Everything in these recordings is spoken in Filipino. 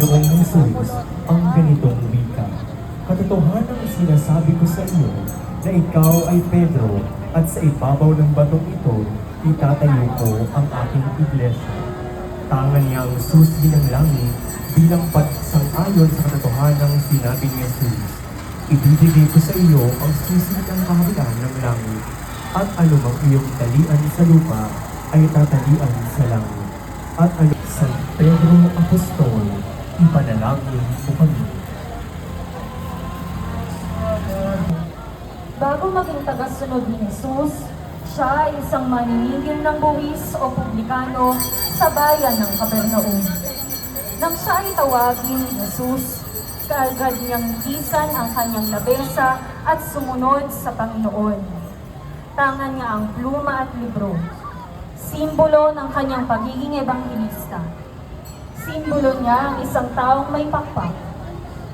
Panginoong Jesus ang ganitong wika. Katotohanan sinasabi ko sa iyo na ikaw ay Pedro at sa ibabaw ng batong ito itatayo ko ang aking iglesia. Tangan niya ang susi ng langit bilang pagsang-ayon sa katotohanang sinabi ni Jesus. Ibibigay ko sa iyo ang susi ng kaharian ng langit at anumang iyong talian sa lupa ay tatalian sa langit. At ano San Pedro Apostol, ipanalangin mo kami. Bago maging tagasunod ni Jesus, siya ay isang maninigil ng buwis o publikano sa bayan ng Capernaum. Nang siya ay tawagin ni Jesus, kaagad niyang tisan ang kanyang labesa at sumunod sa Panginoon. Tangan niya ang pluma at libro, simbolo ng kanyang pagiging ebanghelista. Simbolo niya ang isang taong may pakpak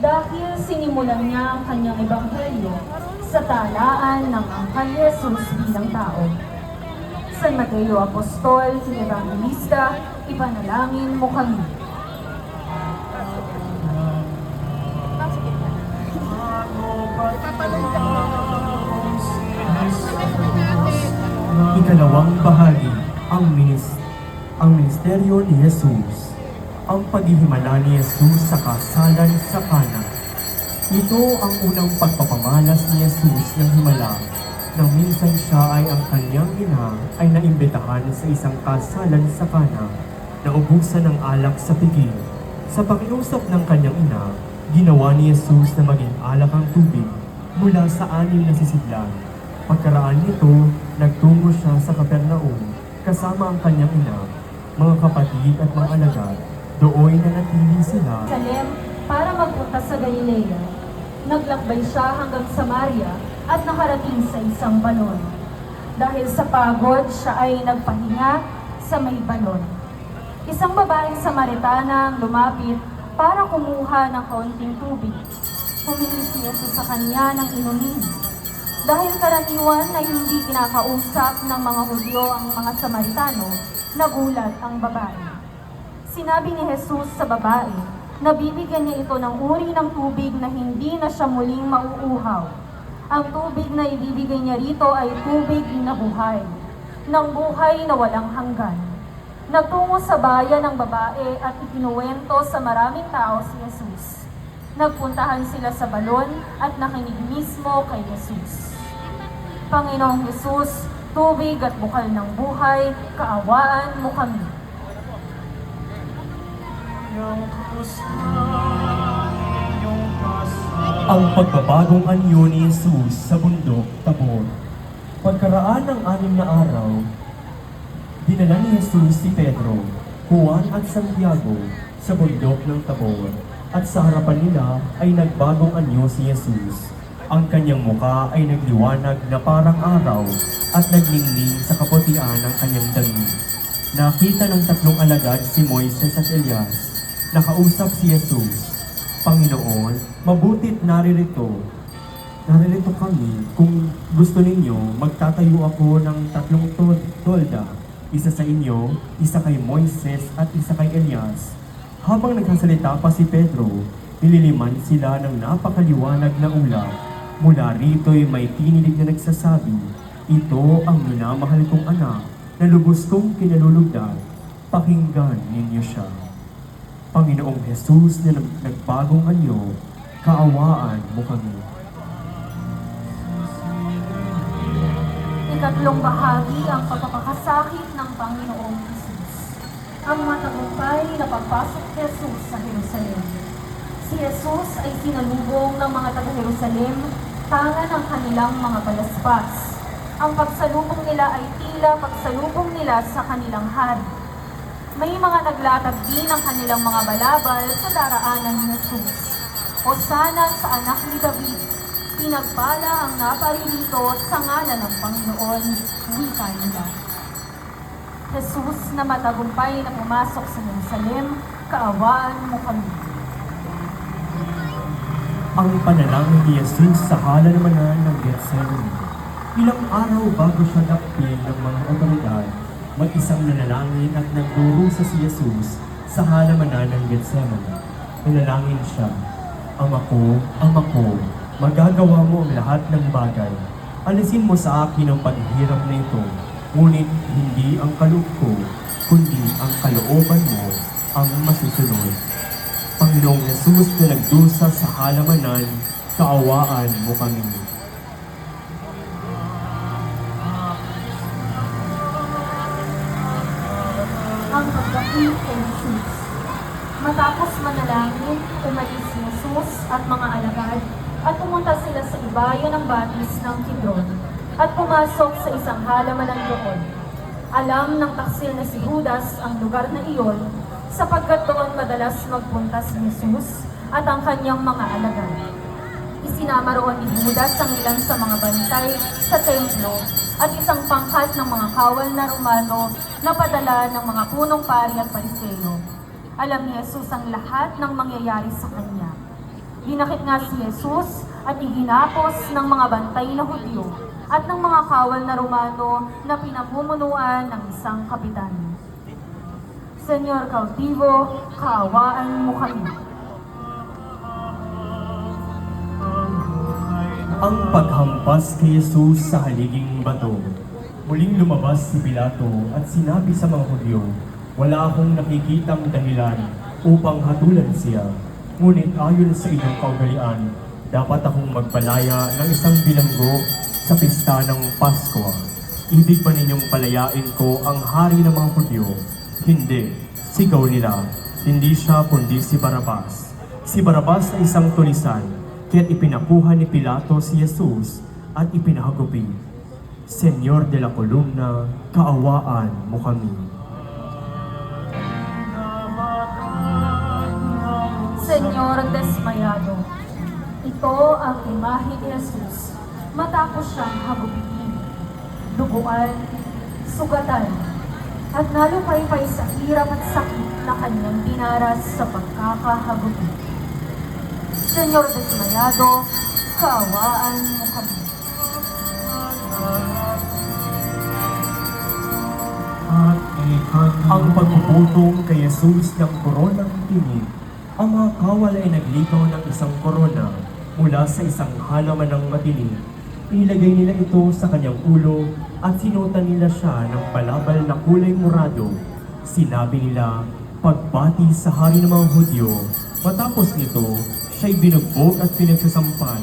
dahil sinimulan niya ang kanyang ebanghelyo sa talaan ng angkan ni Jesus bilang tao. San Mateo Apostol, Evangelista, ipanalangin mo kami. Ikalawang bahagi, ang minis ang ministeryo ni Jesus. Ang paghihimala ni Jesus sa kasalan sa Kana. Ito ang unang pagpapamalas ni Jesus ng himala nang minsan siya ay ang kanyang ina ay naimbitahan sa isang kasalan sa Kana na ubusan ng alak sa pigil. Sa pakiusap ng kanyang ina, ginawa ni Jesus na maging alak ang tubig mula sa anim na sisidlan. Pagkaraan nito, nagtungo siya sa Kapernaum kasama ang kanyang ina, mga kapatid at mga alagad. Doon na natili sila Salem para magpunta sa Galilea. Naglakbay siya hanggang Samaria at nakarating sa isang balon. Dahil sa pagod, siya ay nagpahinga sa may balon. Isang babaeng Samaritana ang lumapit para kumuha ng kaunting tubig. Humingi si Jesus sa kanya ng inumin. Dahil karaniwan na hindi kinakausap ng mga Hudyo ang mga Samaritano, nagulat ang babae. Sinabi ni Jesus sa babae na bibigyan niya ito ng uri ng tubig na hindi na siya muling mauuhaw. Ang tubig na ibibigay niya rito ay tubig na buhay, ng buhay na walang hanggan. Nagtungo sa bayan ng babae at ikinuwento sa maraming tao si Jesus. Nagpuntahan sila sa balon at nakinig mismo kay Jesus. Panginoong Jesus, tubig at bukal ng buhay, kaawaan mo kami. Ang pagbabagong anyo ni Jesus sa bundok Tabor. Pagkaraan ng anim na araw, dinala ni Jesus si Pedro, Juan at Santiago sa bundok ng Tabor. At sa harapan nila ay nagbagong anyo si Jesus. Ang kanyang muka ay nagliwanag na parang araw at nagningning sa kaputian ng kanyang dangi. Nakita ng tatlong alagad si Moises at Elias. Nakausap si Jesus. Panginoon, mabutit naririto. Naririto kami kung gusto ninyo, magtatayo ako ng tatlong tol tolda. Isa sa inyo, isa kay Moises at isa kay Elias. Habang nagsasalita pa si Pedro, nililiman sila ng napakaliwanag na ulap. Mula rito'y may tinilig na nagsasabi, Ito ang minamahal kong anak na lubos kong kinalulugdan. Pakinggan ninyo siya. Panginoong Jesus na nag- nagbagong anyo, kaawaan mo kami. Ikatlong bahagi ang pagpapakasakit ng Panginoong Jesus. Ang matagumpay na pagpasok ni Jesus sa Jerusalem. Si Jesus ay sinalubong ng mga taga-Jerusalem tangan ng kanilang mga balaspas. Ang pagsalubong nila ay tila pagsalubong nila sa kanilang hari. May mga naglatag din ng kanilang mga balabal sa daraanan ni Jesus. Hosana sa anak ni David, pinagpala ang naparirito sa ngalan ng Panginoon, wika nila. Jesus na matagumpay na pumasok sa Jerusalem, kaawaan mo kami. Ang panalangin ni Jesus sa halamanan ng Gethsemane. Ilang araw bago siya dakpin ng mga otoridad, mag-isang nanalangin at nagdurusa si Jesus sa halamanan ng Gethsemane. Nanalangin siya. Ama ko, Ama ko, magagawa mo ang lahat ng bagay. Alisin mo sa akin ang paghihirap na ito, ngunit hindi ang kaloob ko, kundi ang kalooban mo ang masusunod. Panginoong Yesus na nagdusa sa halamanan, kaawaan mo kami. Matapos manalangin, umalis si Jesus at mga alagad at pumunta sila sa ibayo ng batis ng Kidron at pumasok sa isang halaman doon. Alam ng taksil na si Judas ang lugar na iyon sapagkat doon madalas magpunta si Jesus at ang kanyang mga alagad. Isinama roon ni Judas ang ilan sa mga bantay sa templo at isang pangkat ng mga kawal na Romano na padala ng mga punong pari at pariseo. Alam ni Jesus ang lahat ng mangyayari sa kanya. Dinakit nga si Jesus at iginapos ng mga bantay na Hudyo at ng mga kawal na Romano na pinamumunuan ng isang kapitan. Senyor Cautivo, kaawaan mo kami. Ang paghampas kay Jesus sa haliging bato. Muling lumabas si Pilato at sinabi sa mga Hudyo, Wala akong nakikitang dahilan upang hatulan siya. Ngunit ayon sa inyong kaugalian, dapat akong magpalaya ng isang bilanggo sa pista ng Pasko. Ibig ba ninyong palayain ko ang hari ng mga Hudyo? Hindi. Sigaw nila. Hindi siya kundi si Barabas. Si Barabas ay isang tulisan, kaya't ipinakuha ni Pilato si Jesus at ipinahagupi. Senyor de la Columna, kaawaan mo kami. Ang imahe ni Jesus matapos siyang hagupitin, duguan, sugatan, at nalupaypay sa hirap at sakit na kanyang dinaras sa pagkakahagupi. Senyor Desmayado, kaawaan mo kami. Ang pagpuputong kay Jesus ng koronang tinig, ang mga kawal ay naglitaw ng isang korona mula sa isang halaman ng matinig. Inilagay nila ito sa kanyang ulo at sinutan nila siya ng balabal na kulay murado. Sinabi nila, pagbati sa hari ng mga Hudyo. Matapos nito, siya'y binugbog at pinagsasampal.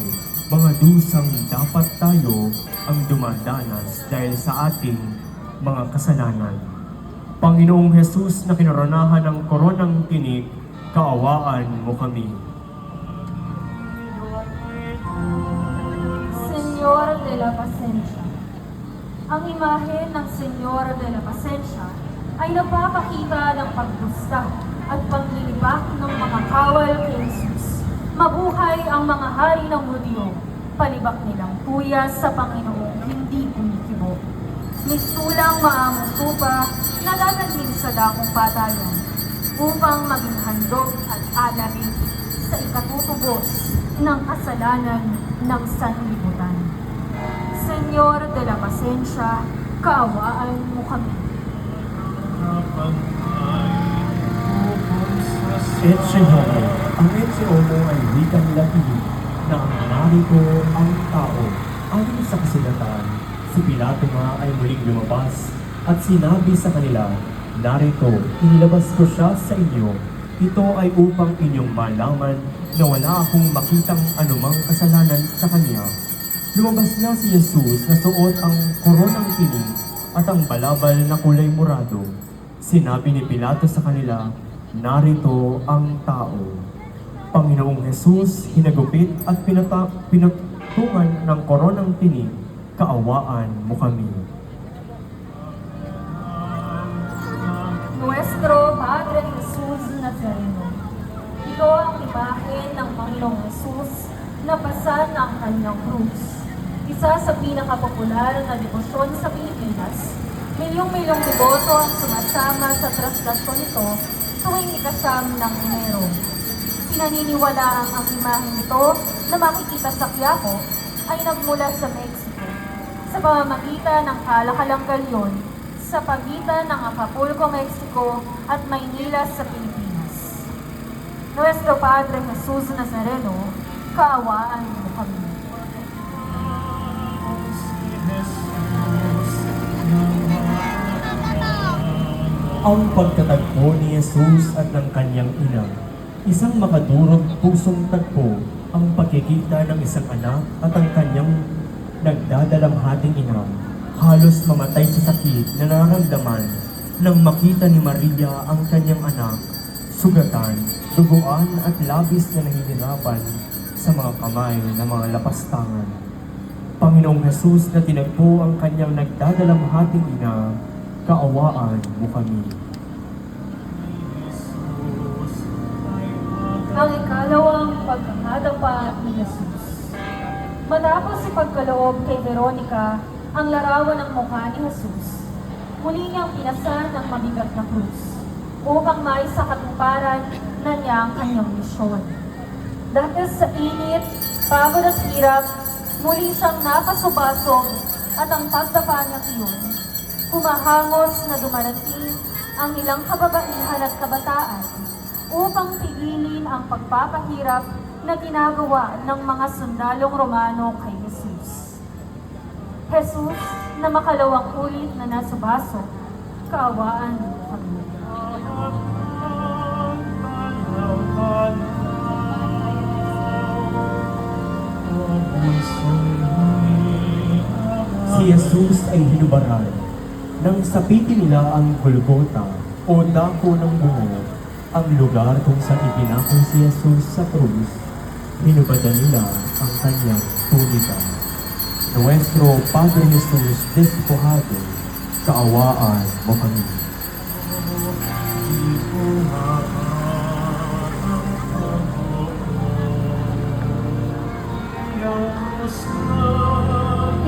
Mga dusang dapat tayo ang dumadanas dahil sa ating mga kasalanan. Panginoong Jesus na kinoronahan ng koronang tinig, kaawaan mo kami. Senyor de la Pacencia. Ang imahe ng Senyor de la Pacencia ay nagpapakita ng pagdusta at paglilibak ng mga kawal kay Jesus. Mabuhay ang mga hari ng Hudyo, palibak nilang tuya sa Panginoong hindi kumikibo. Mistulang maamong tupa na dadalhin sa dakong patayan upang maging handog at alari sa ikatutubos ng kasalanan ng sanlibutan. Senyor de la Pacencia, kaawaan mo kami. Ecce homo. Ang ecce homo ay wikang Latin na narito ang tao. Ayon sa kasulatan, si Pilato nga ay muling lumabas at sinabi sa kanila, Narito, inilabas ko siya sa inyo. Ito ay upang inyong malaman na wala akong makitang anumang kasalanan sa kanya. Lumabas na si Jesus na suot ang koronang tinig at ang balabal na kulay murado. Sinabi ni Pilato sa kanila, Narito ang tao. Panginoong Jesus, hinagupit at pinata, pinatungan ng koronang tinig, kaawaan mo kami. Nuestro Padre Jesus Nazareno. Ito ang imahe ng Panginoong Jesus na pasan ang kanyang krus. Isa sa pinakapopular na debosyon sa Pilipinas, milyong-milyong deboto ang sumasama sa traslasyon nito tuwing ikasam ng Enero. Pinaniniwala ang imaheng ito na makikita sa Quiapo ay nagmula sa Mexico sa pamamagitan ng kalakalang galyon sa pagitan ng Acapulco, Mexico at Maynila sa Pilipinas. Nuestro Padre Jesus Nazareno, kaawaan mo kami. Ang pagkatagpo ni Jesus at ng kanyang ina, isang makadurog pusong tagpo ang pagkikita ng isang anak at ang kanyang nagdadalamhating ina. Halos mamatay sa sakit na nararamdaman nang makita ni Maria ang kanyang anak, sugatan, duguan at labis na nahihirapan sa mga kamay ng mga lapastangan. Panginoong Jesus na tinagpo ang kanyang nagdadalamhating ina, kaawaan mo kami. Ang ikalawang pagkakadapa ni Jesus. Matapos si pagkaloob kay Veronica ang larawan ng mukha ni Jesus, muli niyang pinasan ng mabigat na krus upang maisa katuparan na niya ang kanyang misyon. Dahil sa init, pagod at hirap, muli siyang napasubasog at ang pagdapa niya iyon, humahangos na dumarating ang ilang kababaihan at kabataan upang pigilin ang pagpapahirap na ginagawa ng mga sundalong Romano kay Jesus. Jesus na makalawang ulit na nasa baso, kaawaan mo kami. Si Jesus ay hinubaran nang sapitin nila ang Golgota o dako ng bungo, ang lugar kung saan ipinako si Jesus sa krus. Hinubadan nila ang kanyang tunika. Nuestro Padre Jesus despojado, kaawaan mo kami.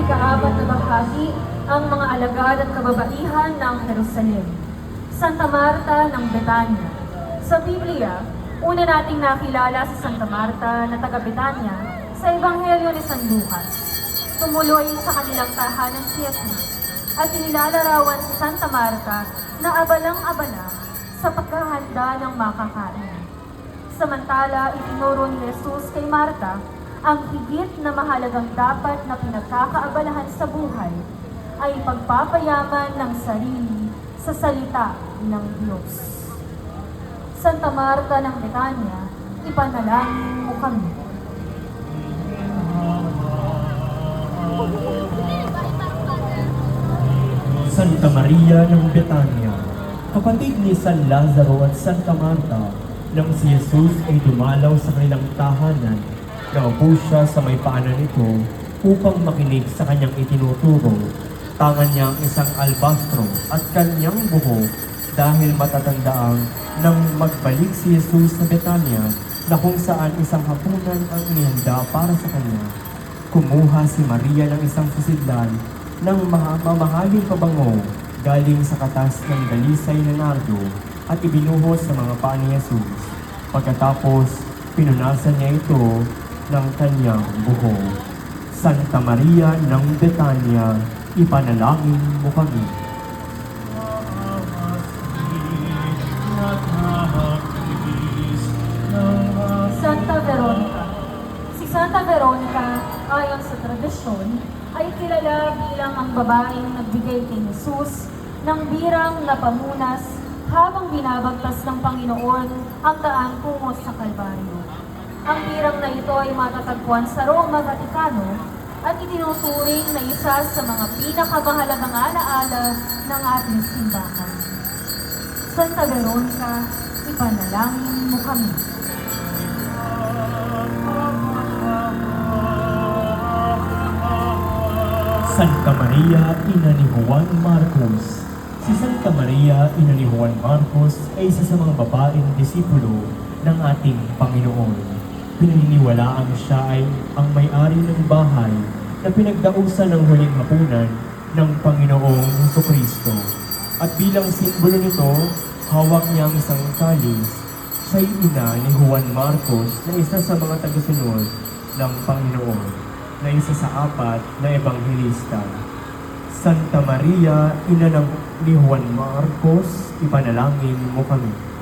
Ikaapat na bahagi ang mga alagad at kababaihan ng Jerusalem. Santa Marta ng Betania. Sa Biblia, una nating nakilala si Santa Marta na taga Betania sa Ebanghelyo ni San Lucas. Tumuloy sa kanilang tahanan si Jesus at inilalarawan si Santa Marta na abalang-abala sa paghahanda ng makakain. Samantala, itinuro ni Jesus kay Marta ang higit na mahalagang dapat na pinagkakaabalahan sa buhay ay pagpapayaman ng sarili sa salita ng Diyos. Santa Marta ng Betania, ipanalangin mo kami. Santa Maria ng Betania, kapatid ni San Lazaro at Santa Marta, nang si Jesus ay dumalaw sa kanilang tahanan, naupo siya sa may paanan nito upang makinig sa kanyang itinuturo. Tangan niya ang isang albastro at kanyang buhok dahil matatandaang nang magbalik si Jesus sa Betania na kung saan isang hapunan ang inihanda para sa kanya. Kumuha si Maria ng isang susidlan ng maha- mamahaling pabango galing sa katas ng dalisay na nardo at ibinuhos sa mga paa ni Jesus. Pagkatapos, pinunasan niya ito ng kanyang buhok. Santa Maria ng Betania, ipanalangin mo kami. Santa Veronica. Si Santa Veronica, ayon sa tradisyon, ay kilala bilang ang babaeng nagbigay kay Jesus ng birang na pamunas habang binabagtas ng Panginoon ang daan tungo sa Kalbaryo. Ang birang na ito ay matatagpuan sa Roma, Vaticano at itinuturing na isa sa mga pinakamahalagang alaala ng ating simbahan. Santa Veronica, ipanalangin mo kami. Santa Maria, ina ni Juan Marcos. Si Santa Maria, ina ni Juan Marcos, ay isa sa mga babaeng disipulo ng ating Panginoon. Pinaniniwalaan siya ay ang may-ari ng bahay na pinagdausan ng huling hapunan ng Panginoong Heso Kristo. At bilang simbolo nito, hawak niya ang isang kalis. Siya'y ina ni Juan Marcos na isa sa mga tagasunod ng Panginoon na isa sa apat na ebanghelista. Santa Maria, ina ng ni Juan Marcos, ipanalangin mo kami.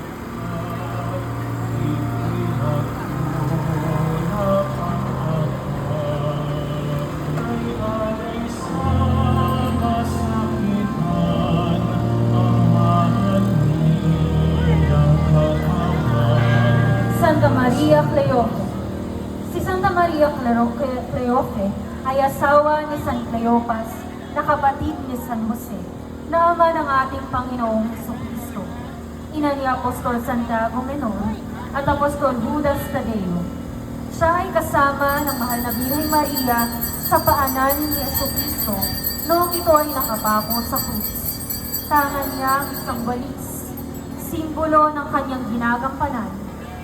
Apostol Santiago Menor at Apostol Judas Tadeo. Siya ay kasama ng mahal na Birheng Maria sa paanan ni Kristo noong ito ay nakapako sa krus. Tangan niya ang isang balis, simbolo ng kanyang ginagampanan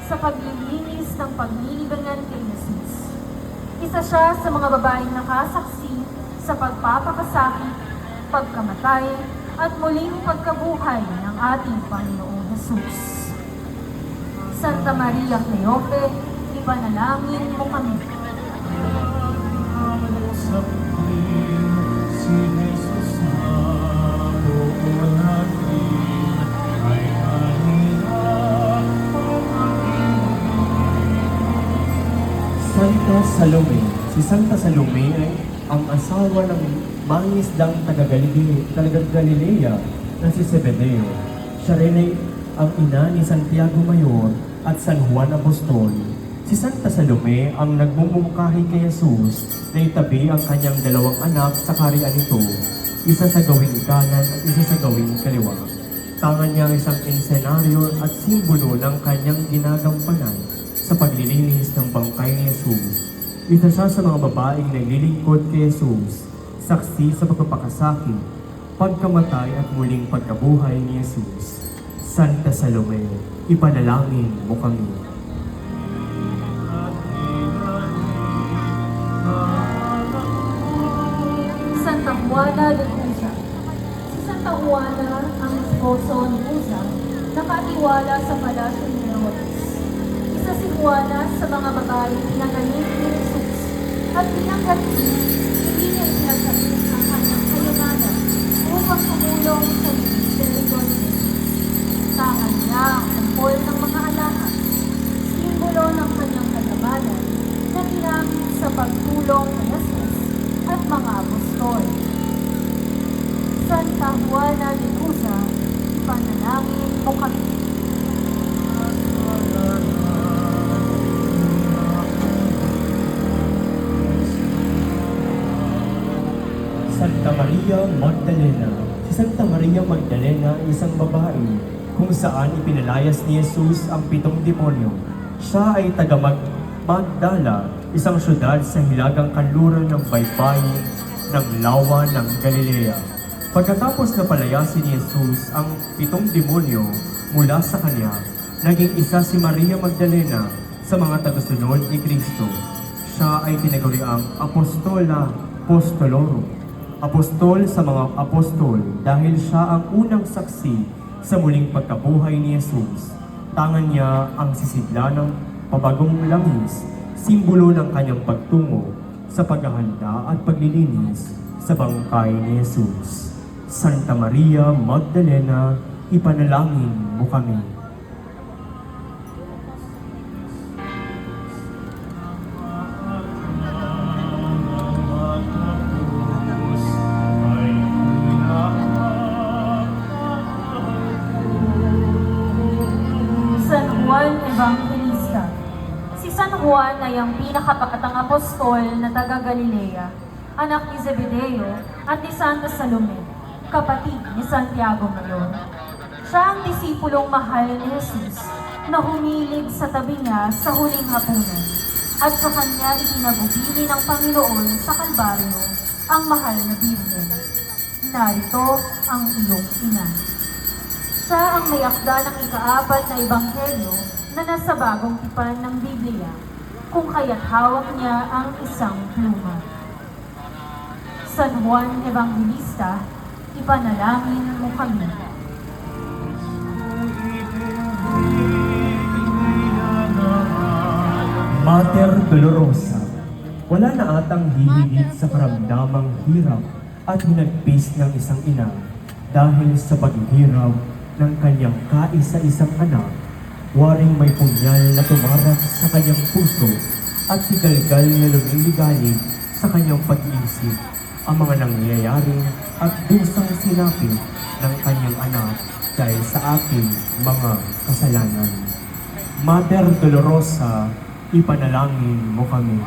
sa paglilinis ng paglilibangan kay Jesus. Isa siya sa mga babaeng nakasaksi sa pagpapakasakit, pagkamatay, at muling pagkabuhay ng ating Panginoong Jesus. Santa Maria Cleofe, ipanalangin mo kami. Si Jesus na buo natin ay kanina Santa Salome. Si Santa Salome ay ang asawa ng mangisdang taga Galilea, taga na si Zebedeo. Siya rin ay ang ina ni Santiago Mayor at San Juan Apostol. Si Santa Salome ang nagmumungkahi kay Jesus na itabi ang kanyang dalawang anak sa karian nito, isa sa gawing kanan at isa sa gawing kaliwa. Tangan niya ang isang insenaryo at simbolo ng kanyang ginagampanan sa paglilinis ng bangkay ni Jesus. Isa siya sa mga babaeng naglilingkod kay Jesus, saksi sa pagpapakasakit, pagkamatay at muling pagkabuhay ni Jesus. Santa Salome, ipanalangin mo kami. Santa Juana de Cusa. Si Santa Juana, ang esposo ni Cusa, nakatiwala sa palasyo ni Herodes. Isa si Juana sa mga babaeng pinanganin ni Jesus at pinanggat hindi niya ipinagsalit ang kanyang kayamanan upang tumulong sa ministeryo Maria Magdalena isang babae kung saan ipinalayas ni Jesus ang pitong demonyo. Siya ay taga Mag Magdala, isang syudad sa hilagang kanluran ng baybayin ng lawa ng Galilea. Pagkatapos na palayasin ni Jesus ang pitong demonyo mula sa kanya, naging isa si Maria Magdalena sa mga tagasunod ni Kristo. Siya ay tinaguriang Apostola Apostolorum apostol sa mga apostol dahil siya ang unang saksi sa muling pagkabuhay ni Jesus. Tangan niya ang sisidla ng pabagong langis, simbolo ng kanyang pagtungo sa paghahanda at paglilinis sa bangkay ni Jesus. Santa Maria Magdalena, ipanalangin mo kami. Ang pinakapakatang apostol na taga Galilea, anak ni Zebedeo at ni Santa Salome, kapatid ni Santiago Mayor. Siya ang disipulong mahal ni Jesus na humilig sa tabi niya sa huling hapunan at sa kanya itinagubili ng Panginoon sa Kalbaryo ang mahal na Birhen. Narito ang iyong ina. Siya ang may akda ng ikaapat na ebanghelyo na nasa bagong tipan ng Biblia, kung kaya't hawak niya ang isang pluma. San Juan Evangelista, ipanalangin mo kami. Mater Dolorosa, wala na atang hihigit sa karamdamang hirap at hinagpis ng isang ina dahil sa paghihirap ng kanyang kaisa-isang anak, waring may punyal na tumarap at sigalgal na lumiligalig sa kanyang pag-iisip ang mga nangyayari at dusang sinapi ng kanyang anak dahil sa ating mga kasalanan. Mater Dolorosa, ipanalangin mo kami.